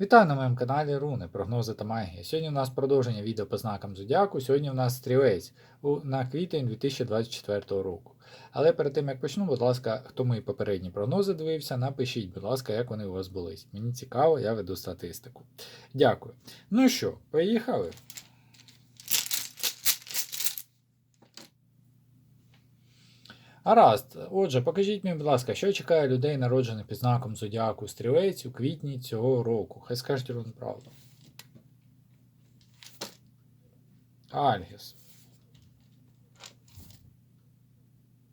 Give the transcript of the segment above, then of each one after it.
Вітаю на моєму каналі Руни, прогнози та магія. Сьогодні у нас продовження відео по знакам Зодіаку. Сьогодні у нас стрілець на квітень 2024 року. Але перед тим як почну, будь ласка, хто мої попередні прогнози дивився, напишіть, будь ласка, як вони у вас були. Мені цікаво, я веду статистику. Дякую. Ну що, поїхали? Гаразд. Отже, покажіть мені, будь ласка, що чекає людей, народжених під знаком Зодіаку Стрілець у квітні цього року. Хай скажуть рун правду. Альгіс.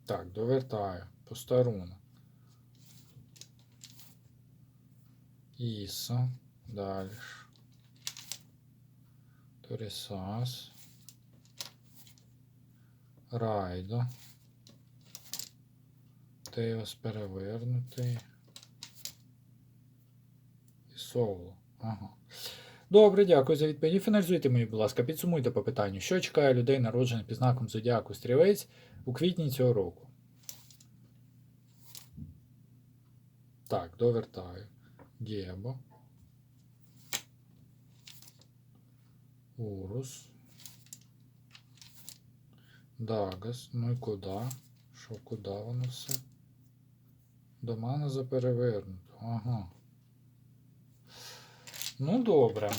Так, довертаю. Постаруна. Іса. Далі. Торісас. Райдо. Теос перевернутий. І соло. Ага. Добре, дякую за відповідь. Фіналізуйте мені, будь ласка, підсумуйте по питанню, що чекає людей, народжених під знаком Зодіаку Стрілець у квітні цього року. Так, довертаю. Гебо. Урус. Дагас. Ну і куди? Що, куди воно все? До мене заперевернуто. Ага. Ну, добре.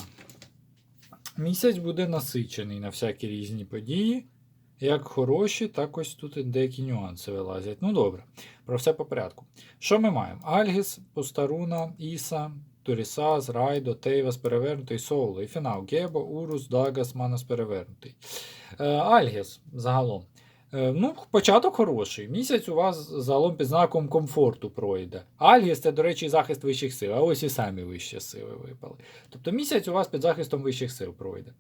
Місяць буде насичений на всякі різні події. Як хороші, так ось тут деякі нюанси вилазять. Ну добре, про все по порядку. Що ми маємо? Альгіс, Постаруна, Іса, Турісас, Райдо, Тейвас перевернутий, Соуло і фінал Гебо, Урус, Дагас, Манас перевернутий. Е, Альгіс загалом. Е, Ну, початок хороший. Місяць у вас загалом під знаком комфорту пройде. Альгіс це, до речі, захист вищих сил, а ось і самі вищі сили випали. Тобто місяць у вас під захистом вищих сил пройде.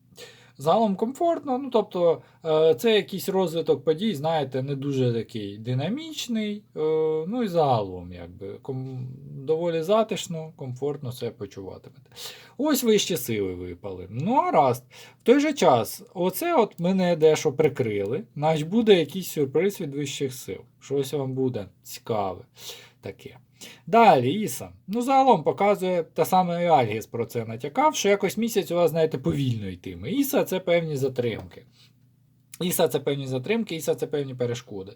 Загалом комфортно, ну тобто е, це якийсь розвиток подій, знаєте, не дуже такий динамічний. е, Ну і загалом, якби доволі затишно, комфортно себе почуватимете. Ось вищі сили випали. Ну, а раз. В той же час, оце от мене дещо прикрили, значить буде якийсь сюрприз від вищих сил. Щось вам буде цікаве таке. Далі, Іса. Ну, загалом показує та саме і Альгіс про це натякав, що якось місяць у вас, знаєте, повільно йтиме. Іса це певні затримки. Іса це певні затримки, Іса це певні перешкоди.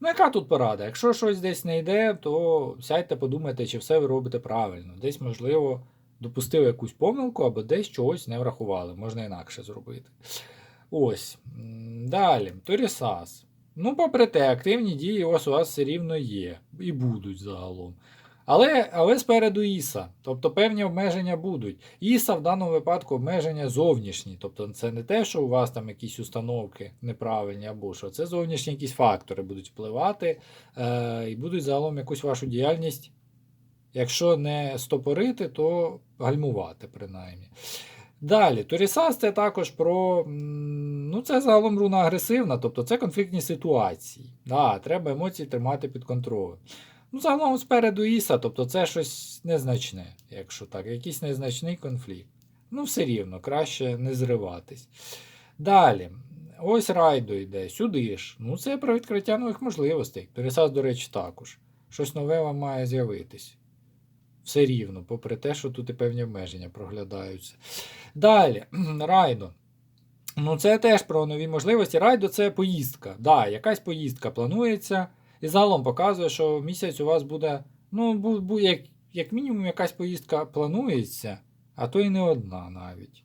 Ну, яка тут порада? Якщо щось десь не йде, то сядьте, подумайте, чи все ви робите правильно. Десь, можливо, допустили якусь помилку або десь чогось не врахували, можна інакше зробити. Ось. Далі, Торісас. Ну, попри те, активні дії ось у вас все рівно є і будуть загалом. Але, але спереду Іса, тобто певні обмеження будуть. Іса в даному випадку обмеження зовнішні. Тобто це не те, що у вас там якісь установки неправильні або що. Це зовнішні якісь фактори будуть впливати е, і будуть загалом якусь вашу діяльність, якщо не стопорити, то гальмувати принаймні. Далі, Торісас це також про. Ну, це загалом руна агресивна, тобто це конфліктні ситуації. Да, треба емоції тримати під контролем. Ну, загалом спереду Іса, тобто це щось незначне, якщо так, якийсь незначний конфлікт. Ну, все рівно, краще не зриватись. Далі, ось райдо йде, сюди ж. Ну, це про відкриття нових можливостей. Торісас, до речі, також. Щось нове вам має з'явитись. Все рівно, попри те, що тут і певні обмеження проглядаються. Далі, райдо. Ну, це теж про нові можливості. Райдо це поїздка. Да, якась поїздка планується. І загалом показує, що місяць у вас буде, ну, бу, як, як мінімум, якась поїздка планується, а то і не одна навіть.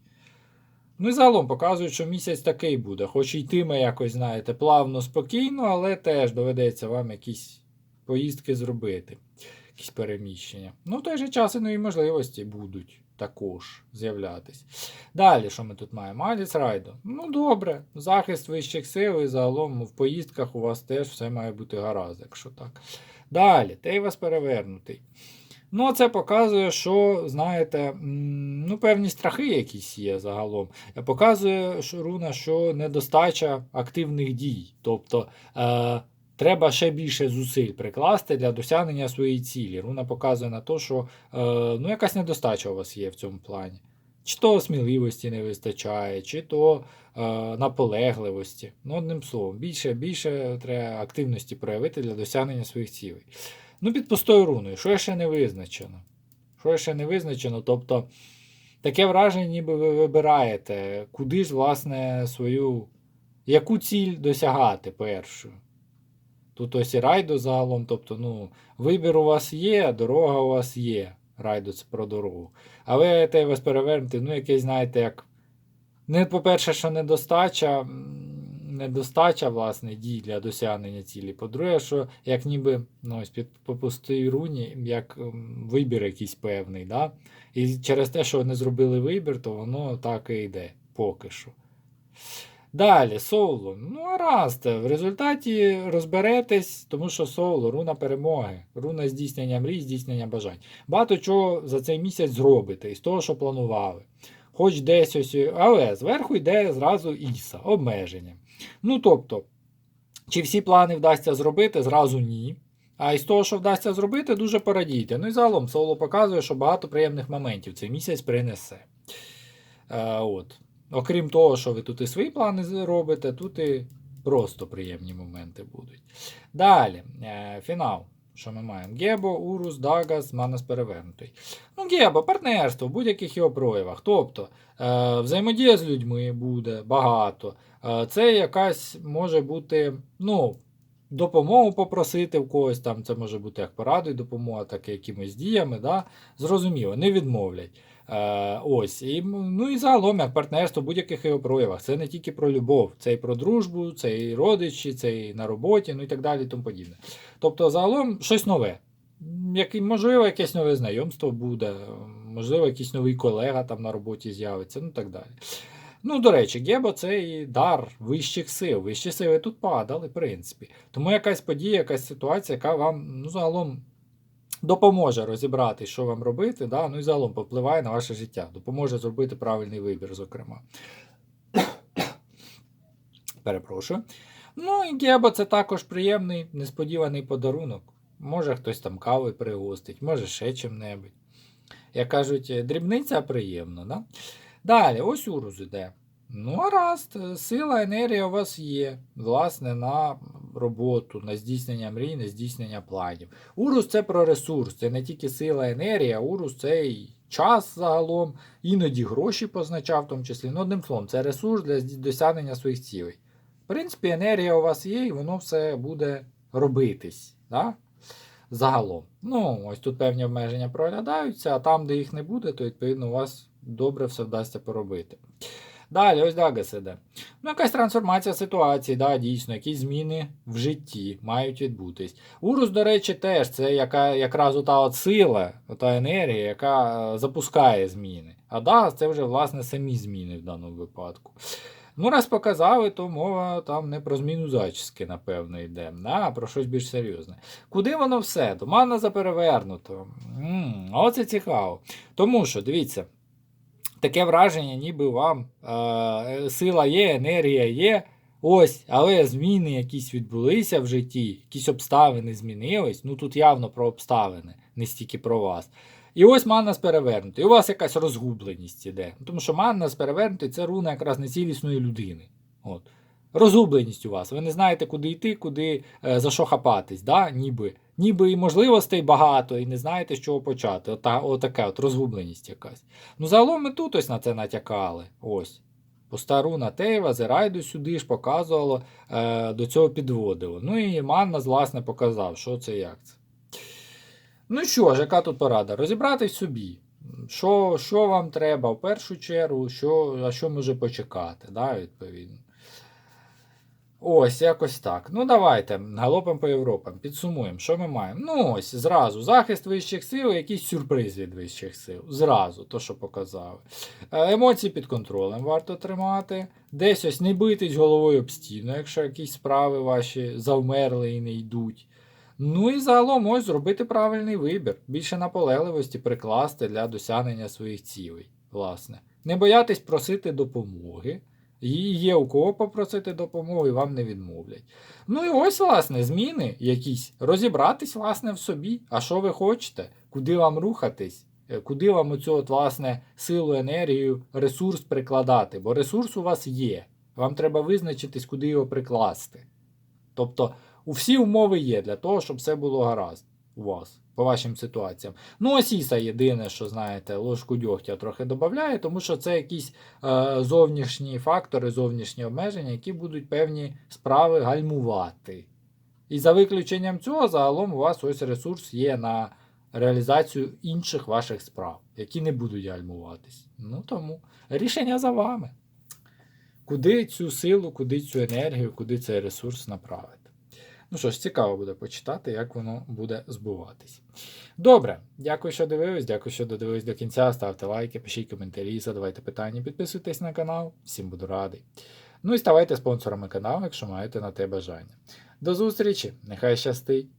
Ну і загалом показують, що місяць такий буде, хоч йтиме якось, знаєте, плавно, спокійно, але теж доведеться вам якісь поїздки зробити, якісь переміщення. Ну, в той же час і нові можливості будуть також з'являтись. Далі, що ми тут маємо? Аліс Райдо. Ну, добре, захист вищих сил і загалом в поїздках у вас теж все має бути гаразд, якщо так. Далі, Тейвас перевернутий. Ну, це показує, що, знаєте, ну, певні страхи якісь є загалом. Показує що, руна, що недостача активних дій. Тобто е, треба ще більше зусиль прикласти для досягнення своєї цілі. Руна показує на те, що е, ну, якась недостача у вас є в цьому плані. Чи то сміливості не вистачає, чи то е, наполегливості. Ну, одним словом, більше, більше треба активності проявити для досягнення своїх цілей. Ну, під пустою руною, що ще не визначено? Що ще не визначено? Тобто, таке враження, ніби ви вибираєте, куди ж, власне, свою. Яку ціль досягати першу. Тут ось і райдо загалом, тобто, ну, вибір у вас є, дорога у вас є. Райдо це про дорогу. Але те вас перевернути, ну, якесь, знаєте, як. Не, по-перше, що недостача, недостача, власне, дій для досягнення цілі. По-друге, що як ніби ну, ось під по пустій руні, як вибір якийсь певний. Да? І через те, що не зробили вибір, то воно так і йде поки що. Далі, соло. Ну, гаразд. В результаті розберетесь, тому що соло, руна перемоги, руна здійснення мрій, здійснення бажань. Багато чого за цей місяць зробите із того, що планували. Хоч десь ось, але зверху йде зразу Іса, обмеження. Ну, тобто, чи всі плани вдасться зробити, зразу ні. А із того, що вдасться зробити, дуже порадійте. Ну і загалом соло показує, що багато приємних моментів цей місяць принесе. Е, от. Окрім того, що ви тут і свої плани робите, тут і просто приємні моменти будуть. Далі, е, фінал. Що ми маємо? Гебо, Урус, Дагас, Манас перевернутий. Ну, Гебо, партнерство в будь-яких його проявах. Тобто, е, взаємодія з людьми буде багато. Е, це якась може бути, ну, допомогу попросити в когось, там це може бути як порадою допомога, так і якимись діями. Да? Зрозуміло, не відмовлять. Е, ось, і, ну і загалом як партнерство в будь-яких його проявах. Це не тільки про любов, це і про дружбу, це і родичі, це і на роботі, ну і так далі, тому подібне. Тобто, загалом щось нове. Як, можливо, якесь нове знайомство буде, можливо, якийсь новий колега там на роботі з'явиться, ну так далі. Ну, до речі, Гебо це і дар вищих сил. Вищі сили тут падали, в принципі. Тому якась подія, якась ситуація, яка вам ну, загалом допоможе розібрати, що вам робити, да? ну і загалом попливає на ваше життя, допоможе зробити правильний вибір, зокрема. Перепрошую. Ну і Гебо це також приємний, несподіваний подарунок. Може хтось там кави пригостить, може ще чим-небудь. Як кажуть, е, дрібниця приємно, да? Далі, ось Урус іде. Ну, гаразд, сила, енергія у вас є, власне, на роботу, на здійснення мрій, на здійснення планів. Урус це про ресурс, це не тільки сила, енергія, урус це і час загалом, іноді гроші позначав, в тому числі. Ну, одним словом, це ресурс для досягнення своїх цілей. В принципі, енергія у вас є, і воно все буде робитись. Да? Загалом. Ну, ось тут певні обмеження проглядаються, а там, де їх не буде, то відповідно у вас добре все вдасться поробити. Далі, ось Дагас іде. Ну, якась трансформація ситуації, да, дійсно, якісь зміни в житті мають відбутись. Урус, до речі, теж це яка, якраз ота от сила, ота енергія, яка е, запускає зміни. А Дагас це вже, власне, самі зміни в даному випадку. Ну, раз показали, то мова там не про зміну зачіски, напевно, йде, а про щось більш серйозне. Куди воно все? Туманно заперевернуто. М, Оце цікаво. Тому що, дивіться, таке враження, ніби вам е, сила є, енергія є. Ось, але зміни якісь відбулися в житті, якісь обставини змінились. Ну тут явно про обставини, не стільки про вас. І ось Маннас перевернутий. І у вас якась розгубленість іде. Тому що Маннас перевернутий це руна якраз нецілісної людини. От. Розгубленість у вас. Ви не знаєте, куди йти, куди е, за що хапатись. Да? Ніби ніби і можливостей багато, і не знаєте, з чого почати. Ота, отака от розгубленість якась. Ну, загалом ми тут ось на це натякали. Ось. Пуста руна Тейва, Зерайду сюди ж показувало, е, до цього підводило. Ну і Маннас, власне, показав, що це як це. Ну що ж, яка тут порада? Розібратись собі. Що, що вам треба в першу чергу, що, а що може почекати, да, відповідно. Ось, якось так. Ну, давайте, галопом по Європам. Підсумуємо, що ми маємо. Ну, ось, зразу, захист вищих сил, якийсь сюрприз від вищих сил. Зразу, то, що показали. Е, Емоції під контролем варто тримати. Десь ось не битись головою об стіну, якщо якісь справи ваші завмерли і не йдуть. Ну і загалом ось зробити правильний вибір. Більше наполегливості прикласти для досягнення своїх цілей. Власне. Не боятись просити допомоги. Є у кого попросити допомоги, вам не відмовлять. Ну і ось, власне, зміни якісь. Розібратись, власне, в собі. А що ви хочете? Куди вам рухатись? Е, Куди вам оцю, от, власне, силу, енергію, ресурс прикладати? Бо ресурс у вас є. Вам треба визначитись, куди його прикласти. Тобто, у всі умови є для того, щоб все було гаразд у вас. По вашим ситуаціям. Ну, Осіса єдине, що знаєте, ложку дьогтя трохи додає, тому що це якісь е, зовнішні фактори, зовнішні обмеження, які будуть певні справи гальмувати. І за виключенням цього, загалом у вас ось ресурс є на реалізацію інших ваших справ, які не будуть гальмуватись. Ну тому рішення за вами. Куди цю силу, куди цю енергію, куди цей ресурс направити. Ну що ж, цікаво буде почитати, як воно буде збуватись. Добре, дякую, що дивились, дякую, що додивились до кінця. Ставте лайки, пишіть коментарі, задавайте питання, підписуйтесь на канал, всім буду радий. Ну і ставайте спонсорами каналу, якщо маєте на те бажання. До зустрічі! Нехай щастить!